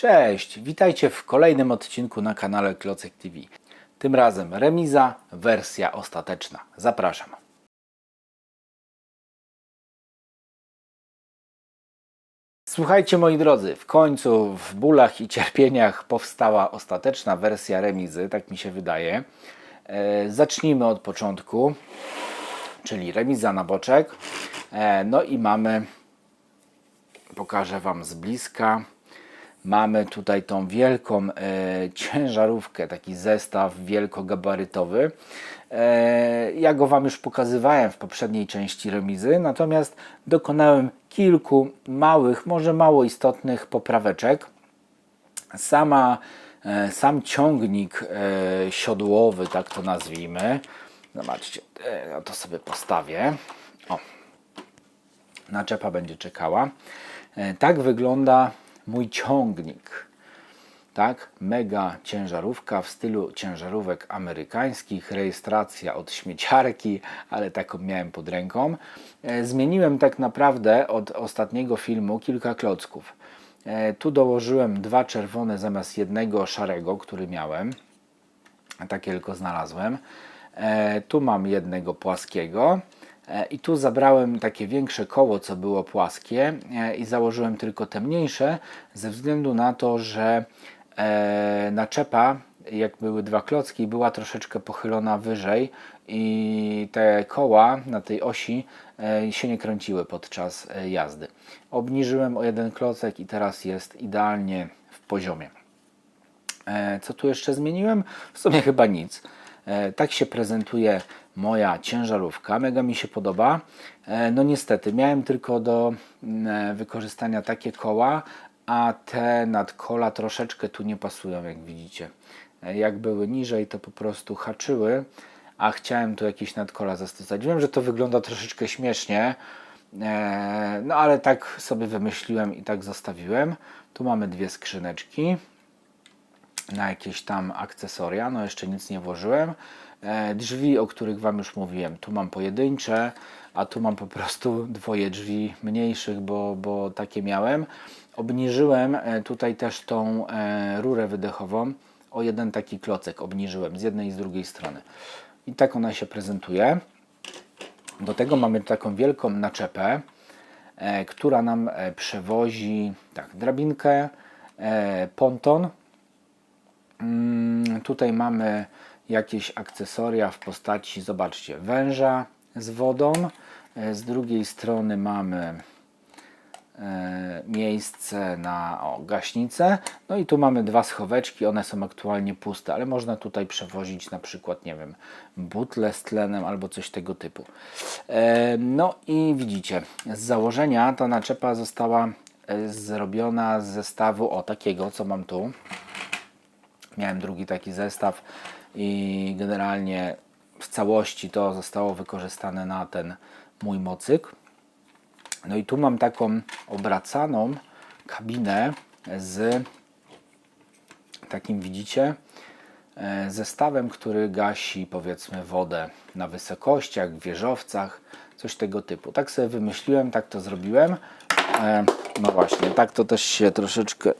Cześć, witajcie w kolejnym odcinku na kanale Klocek TV. Tym razem remiza, wersja ostateczna. Zapraszam. Słuchajcie moi drodzy, w końcu w bólach i cierpieniach powstała ostateczna wersja remizy, tak mi się wydaje. E, zacznijmy od początku, czyli remiza na boczek. E, no i mamy, pokażę Wam z bliska, mamy tutaj tą wielką e, ciężarówkę, taki zestaw wielkogabarytowy. E, ja go Wam już pokazywałem w poprzedniej części remizy, natomiast dokonałem kilku małych, może mało istotnych popraweczek. Sama, e, sam ciągnik e, siodłowy, tak to nazwijmy, zobaczcie, e, ja to sobie postawię. O, naczepa będzie czekała. E, Tak wygląda mój ciągnik. Tak, mega ciężarówka w stylu ciężarówek amerykańskich, rejestracja od śmieciarki, ale taką miałem pod ręką. E, Zmieniłem tak naprawdę od ostatniego filmu kilka klocków. E, Tu dołożyłem dwa czerwone zamiast jednego szarego, który miałem. Takie tylko znalazłem. E, tu mam jednego płaskiego. E, I tu zabrałem takie większe koło, co było płaskie, e, i założyłem tylko te mniejsze, ze względu na to, że e, naczepa, jak były dwa klocki, była troszeczkę pochylona wyżej i te koła na tej osi się nie kręciły podczas jazdy. Obniżyłem o jeden klocek i teraz jest idealnie w poziomie. Co tu jeszcze zmieniłem? W sumie chyba nic. Tak się prezentuje moja ciężarówka. Mega mi się podoba. E, No niestety, miałem tylko do mm, e, wykorzystania takie koła, a te nadkola troszeczkę tu nie pasują, jak widzicie. E, Jak były niżej, to po prostu haczyły, a chciałem tu jakieś nadkola zastosować. Wiem, że to wygląda troszeczkę śmiesznie, no ale tak sobie wymyśliłem i tak zostawiłem. Tu mamy dwie skrzyneczki na jakieś tam akcesoria. No jeszcze nic nie włożyłem. E, Drzwi, o których Wam już mówiłem, tu mam pojedyncze, a tu mam po prostu dwoje drzwi mniejszych, bo, bo takie miałem. Obniżyłem e, tutaj też tą e, rurę wydechową o jeden taki klocek. Obniżyłem z jednej i z drugiej strony. I tak ona się prezentuje. Do tego mamy taką wielką naczepę, która nam przewozi tak, drabinkę, ponton, Mm, Tutaj mamy jakieś akcesoria w postaci, zobaczcie, węża z wodą. E, Z drugiej strony mamy e, miejsce na o, gaśnicę. No i tu mamy dwa schoweczki, one są aktualnie puste, ale można tutaj przewozić na przykład, nie wiem, butle z tlenem albo coś tego typu. E, No i widzicie, z założenia ta naczepa została zrobiona z zestawu o takiego, co mam tu. Miałem drugi taki zestaw i generalnie w całości to zostało wykorzystane na ten mój mocyk. No i tu mam taką obracaną kabinę z takim widzicie e, zestawem, który gasi powiedzmy wodę na wysokościach, w wieżowcach, coś tego typu. Tak sobie wymyśliłem, tak to zrobiłem. E, No właśnie, tak to też się troszeczkę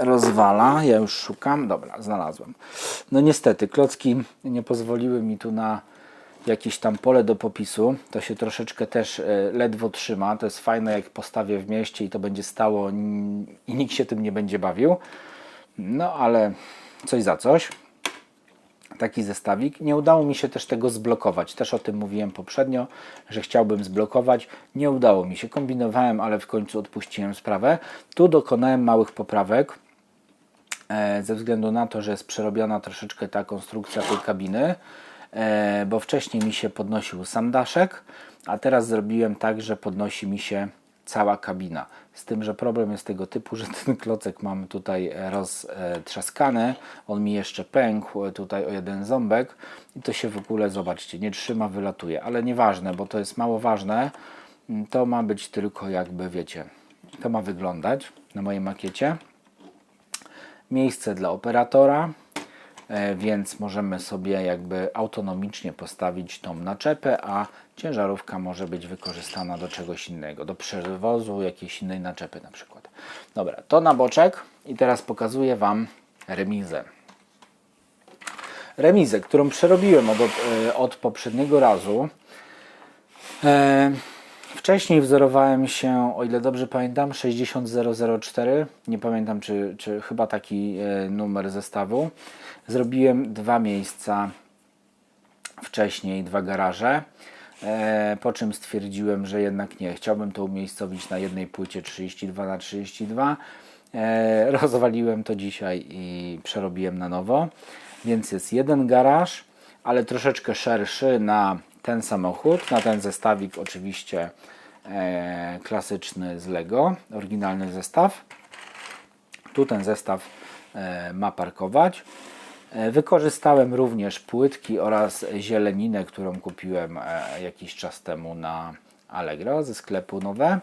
rozwala. Ja już szukam. Dobra, znalazłem. No niestety, klocki nie pozwoliły mi tu na jakieś tam pole do popisu. To się troszeczkę też e, ledwo trzyma. To jest fajne, jak postawię w mieście i to będzie stało i nikt się tym nie będzie bawił. No ale coś za coś. Taki zestawik. Nie udało mi się też tego zblokować. Też o tym mówiłem poprzednio, że chciałbym zblokować. Nie udało mi się. Kombinowałem, ale w końcu odpuściłem sprawę. Tu dokonałem małych poprawek e, ze względu na to, że jest przerobiona troszeczkę ta konstrukcja tej kabiny, e, bo wcześniej mi się podnosił sam daszek, a teraz zrobiłem tak, że podnosi mi się cała kabina. Z tym, że problem jest tego typu, że ten klocek mam tutaj roztrzaskany, on mi jeszcze pękł tutaj o jeden ząbek. I to się w ogóle, zobaczcie, nie trzyma, wylatuje, ale nieważne, bo to jest mało ważne, to ma być tylko jakby, wiecie, to ma wyglądać na mojej makiecie. Miejsce dla operatora, e, więc możemy sobie jakby autonomicznie postawić tą naczepę, a ciężarówka może być wykorzystana do czegoś innego, do przewozu jakiejś innej naczepy na przykład. Dobra, to na boczek i teraz pokazuję Wam remizę. Remizę, którą przerobiłem od, e, od poprzedniego razu. E, wcześniej wzorowałem się, o ile dobrze pamiętam, 60004. Nie pamiętam, czy, czy chyba taki e, numer zestawu. Zrobiłem dwa miejsca wcześniej, dwa garaże. E, po czym stwierdziłem, że jednak nie. Chciałbym to umiejscowić na jednej płycie 32 na 32 e, Rozwaliłem to dzisiaj i przerobiłem na nowo. Więc jest jeden garaż, ale troszeczkę szerszy na ten samochód, na ten zestawik oczywiście e, klasyczny z Lego, oryginalny zestaw. Tu ten zestaw e, ma parkować. E, Wykorzystałem również płytki oraz zieleninę, którą kupiłem jakiś czas temu na Allegro ze sklepu nowe.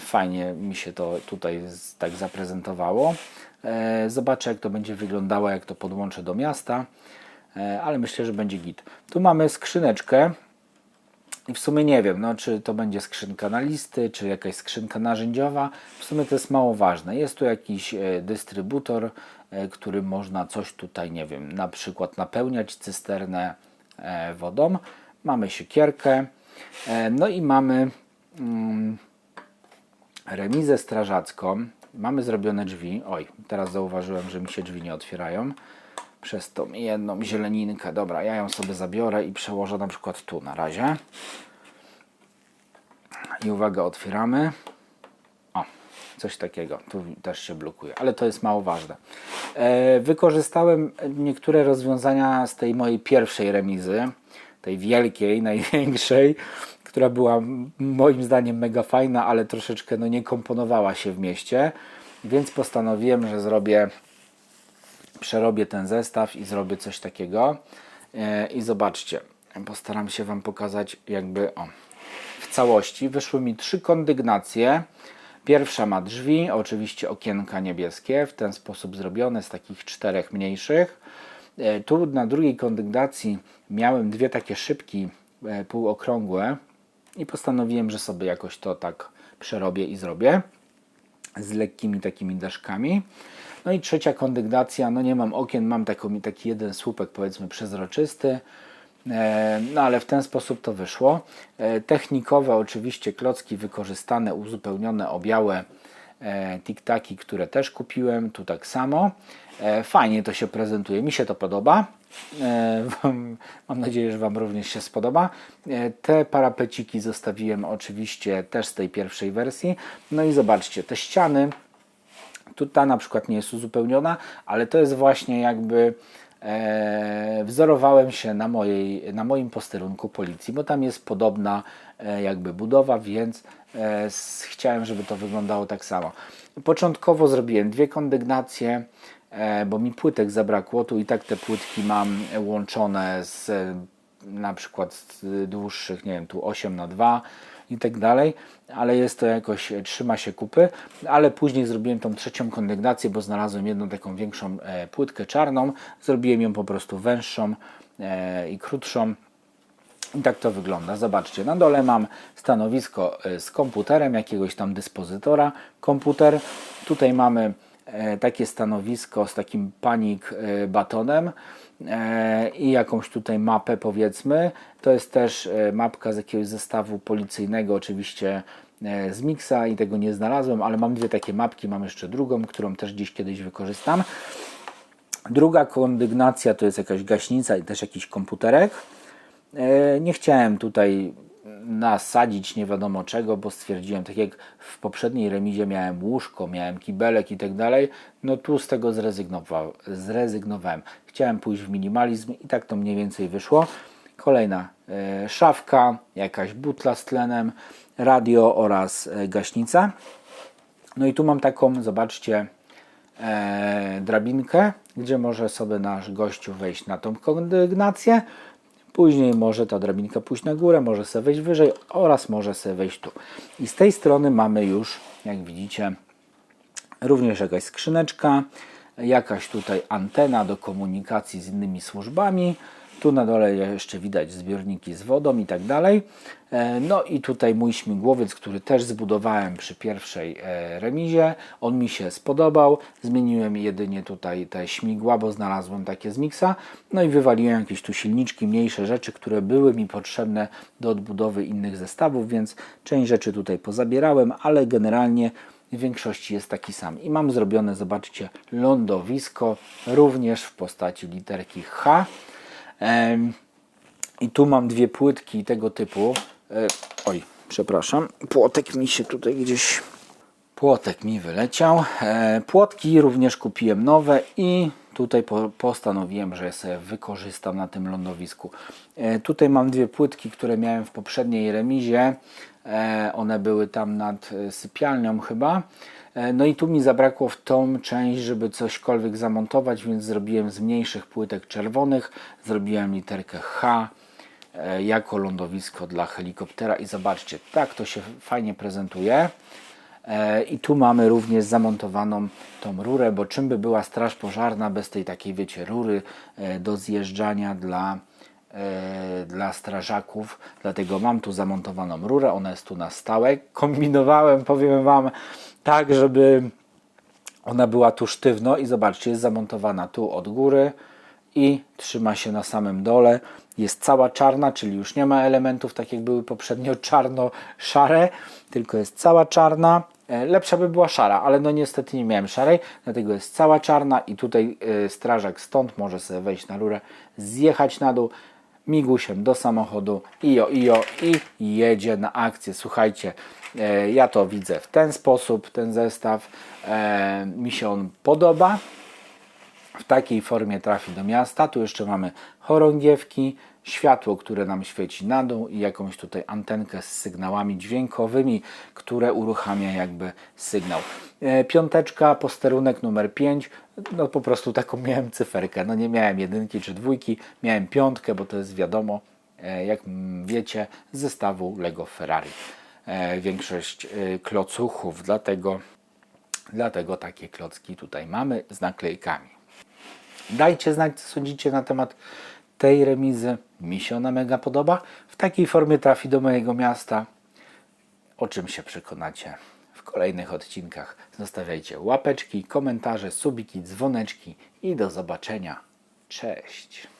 Fajnie mi się to tutaj tak zaprezentowało. Zobaczę jak to będzie wyglądało, jak to podłączę do miasta, ale myślę, że będzie git. Tu mamy skrzyneczkę i w sumie nie wiem, no, czy to będzie skrzynka na listy, czy jakaś skrzynka narzędziowa. W sumie to jest mało ważne. Jest tu jakiś e, dystrybutor, e, który można coś tutaj, nie wiem, na przykład napełniać cysternę e, wodą. Mamy siekierkę, no i mamy mm, remizę strażacką. Mamy zrobione drzwi. Oj, teraz zauważyłem, że mi się drzwi nie otwierają przez tą jedną zieleninkę. Dobra, ja ją sobie zabiorę i przełożę na przykład tu na razie. I uwaga, otwieramy. O, coś takiego. Tu też się blokuje, ale to jest mało ważne. E, wykorzystałem niektóre rozwiązania z tej mojej pierwszej remizy, tej wielkiej, największej, która była moim zdaniem mega fajna, ale troszeczkę no, nie komponowała się w mieście, więc postanowiłem, że zrobię przerobię ten zestaw i zrobię coś takiego. E, I zobaczcie, postaram się Wam pokazać jakby o, w całości. Wyszły mi trzy kondygnacje. Pierwsza ma drzwi, oczywiście okienka niebieskie, w ten sposób zrobione z takich czterech mniejszych. E, Tu na drugiej kondygnacji miałem dwie takie szybki e, półokrągłe i postanowiłem, że sobie jakoś to tak przerobię i zrobię z lekkimi takimi daszkami. No i trzecia kondygnacja, no nie mam okien, mam taką, taki jeden słupek powiedzmy przezroczysty, E, no ale w ten sposób to wyszło. E, Technikowe oczywiście klocki wykorzystane, uzupełnione o białe e, tiktaki, które też kupiłem, tu tak samo. Fajnie to się prezentuje, mi się to podoba. Mam nadzieję, że Wam również się spodoba. Te parapeciki zostawiłem oczywiście też z tej pierwszej wersji. No i zobaczcie, te ściany, tu ta na przykład nie jest uzupełniona, ale to jest właśnie jakby e, wzorowałem się na, mojej, na moim posterunku policji, bo tam jest podobna e, jakby budowa, więc e, s- chciałem, żeby to wyglądało tak samo. Początkowo zrobiłem dwie kondygnacje, e, bo mi płytek zabrakło, tu i tak te płytki mam łączone z na przykład z dłuższych, nie wiem, tu 8 na 2 i tak dalej, ale jest to jakoś, e, trzyma się kupy, ale później zrobiłem tą trzecią kondygnację, bo znalazłem jedną taką większą e, płytkę czarną, zrobiłem ją po prostu węższą e, i krótszą. I tak to wygląda. Zobaczcie, na dole mam stanowisko z komputerem, jakiegoś tam dyspozytora, komputer. Tutaj mamy takie stanowisko z takim panik e, batonem e, i jakąś tutaj mapę powiedzmy. To jest też e, mapka z jakiegoś zestawu policyjnego, oczywiście e, z Mixa i tego nie znalazłem, ale mam dwie takie mapki, mam jeszcze drugą, którą też gdzieś kiedyś wykorzystam. Druga kondygnacja to jest jakaś gaśnica i też jakiś komputerek. E, Nie chciałem tutaj nasadzić nie wiadomo czego, bo stwierdziłem, tak jak w poprzedniej remizie miałem łóżko, miałem kibelek i tak dalej, no tu z tego zrezygnowa- zrezygnowałem. Chciałem pójść w minimalizm i tak to mniej więcej wyszło. Kolejna e, szafka, jakaś butla z tlenem, radio oraz e, gaśnica. No i tu mam taką, zobaczcie, e, drabinkę, gdzie może sobie nasz gościu wejść na tą kondygnację. Później może ta drabinka pójść na górę, może sobie wejść wyżej oraz może sobie wejść tu. I z tej strony mamy już, jak widzicie, również jakaś skrzyneczka, jakaś tutaj antena do komunikacji z innymi służbami. Tu na dole jeszcze widać zbiorniki z wodą i tak dalej. E, No i tutaj mój śmigłowiec, który też zbudowałem przy pierwszej e, remizie. On mi się spodobał. Zmieniłem jedynie tutaj te śmigła, bo znalazłem takie z miksa. No i wywaliłem jakieś tu silniczki, mniejsze rzeczy, które były mi potrzebne do odbudowy innych zestawów, więc część rzeczy tutaj pozabierałem, ale generalnie w większości jest taki sam. I mam zrobione, zobaczcie, lądowisko również w postaci literki H. I tu mam dwie płytki tego typu. E, oj, przepraszam, płotek mi się tutaj gdzieś. Płotek mi wyleciał. E, płotki również kupiłem nowe i tutaj po, postanowiłem, że je wykorzystam na tym lądowisku. E, tutaj mam dwie płytki, które miałem w poprzedniej remizie. E, one były tam nad e, sypialnią chyba. E, No i tu mi zabrakło w tą część, żeby cośkolwiek zamontować, więc zrobiłem z mniejszych płytek czerwonych, zrobiłem literkę H jako lądowisko dla helikoptera i zobaczcie, tak to się fajnie prezentuje. I tu mamy również zamontowaną tą rurę, bo czym by była straż pożarna bez tej takiej, wiecie, rury do zjeżdżania dla, dla strażaków. Dlatego mam tu zamontowaną rurę, ona jest tu na stałe. Kombinowałem, powiem Wam, tak, żeby ona była tu sztywno i zobaczcie, jest zamontowana tu od góry i trzyma się na samym dole. Jest cała czarna, czyli już nie ma elementów tak jak były poprzednio czarno-szare, tylko jest cała czarna. E, Lepsza by była szara, ale no niestety nie miałem szarej, dlatego jest cała czarna i tutaj e, strażak stąd może sobie wejść na rurę, zjechać na dół, migusiem do samochodu, ijo, ijo i jedzie na akcję. Słuchajcie, e, ja to widzę w ten sposób, ten zestaw. E, mi się on podoba. W takiej formie trafi do miasta. Tu jeszcze mamy chorągiewki, światło, które nam świeci na dół i jakąś tutaj antenkę z sygnałami dźwiękowymi, które uruchamia jakby sygnał. E, Piąteczka, posterunek numer 5. No po prostu taką miałem cyferkę. No nie miałem jedynki czy dwójki, miałem piątkę, bo to jest wiadomo, e, jak wiecie, z zestawu Lego Ferrari. E, Większość klocuchów, dlatego, dlatego takie klocki tutaj mamy z naklejkami. Dajcie znać, co sądzicie na temat tej remizy. Mi się ona mega podoba. W takiej formie trafi do mojego miasta. O czym się przekonacie w kolejnych odcinkach. Zostawiajcie łapeczki, komentarze, subiki, dzwoneczki i do zobaczenia. Cześć.